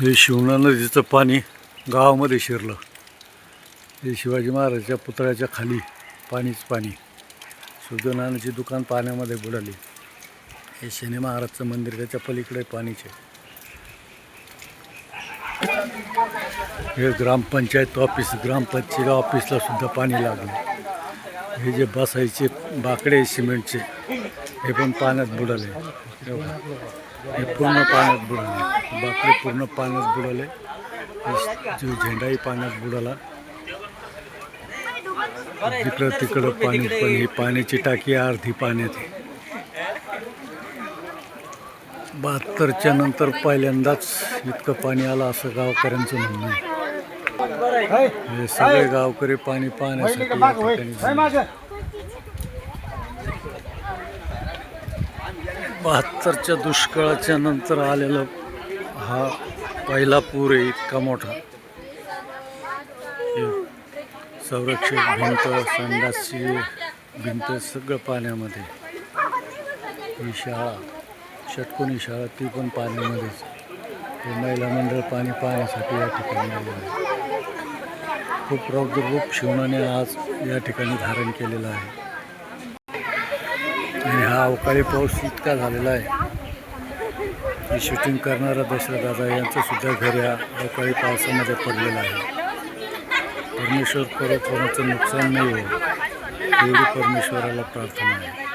हे शिवना नदीचं पाणी गावामध्ये शिरलं. हे शिवाजी महाराजाच्या पुतळ्याच्या खाली पाणीच पाणी. सूर्यनारायणाची दुकान पाण्यामध्ये बुडाली. हे शनी महाराजचं मंदिर त्याच्या पलीकडे पाणीचे हे ग्रामपंचायत ऑफिस ग्रामपंचायत ऑफिसला सुद्धा पाणी लागलं. हे जे बसायचे बाकडे सिमेंटचे हे पण पाण्यात बुडाले. हे पूर्ण पाण्यात बुडाले बाकडे पूर्ण पाण्यात बुडाले. जो झेंडाही पाण्यात बुडाला. इकडं तिकडं पाणी पण ही पाण्याची टाकी अर्धी पाण्यात आहे. बहात्तरच्या नंतर पहिल्यांदाच इतकं पाणी आलं असं गावकऱ्यांचं म्हणणं आहे. हे सगळे गावकरी पाणी पाहण्यासाठी या ठिकाणी जमले. बहात्तरच्या दुष्काळाच्या नंतर आलेला हा पहिला पूर आहे इतका मोठा. संरक्षक भिंत संडासची भिंत सगळं पाण्यामध्ये. ही शाळा षटकोनी शाळा ती पण पाण्यामध्येच. हे महिला मंडळ पाणी पाहण्यासाठी या ठिकाणी आलेलं आहे. खूप रौद्ररूप शिवणाने आज या ठिकाणी धारण केलेलं आहे. हा अवकाळी पाऊस इतका झालेला आहे की शूटिंग करणारा दशरथ दादा यांचं सुद्धा घर या अवकाळी पावसामध्ये पडलेलं आहे. परमेश्वर परत कोणाचं नुकसान नाही होईल एवढी परमेश्वराला प्रार्थना आहे.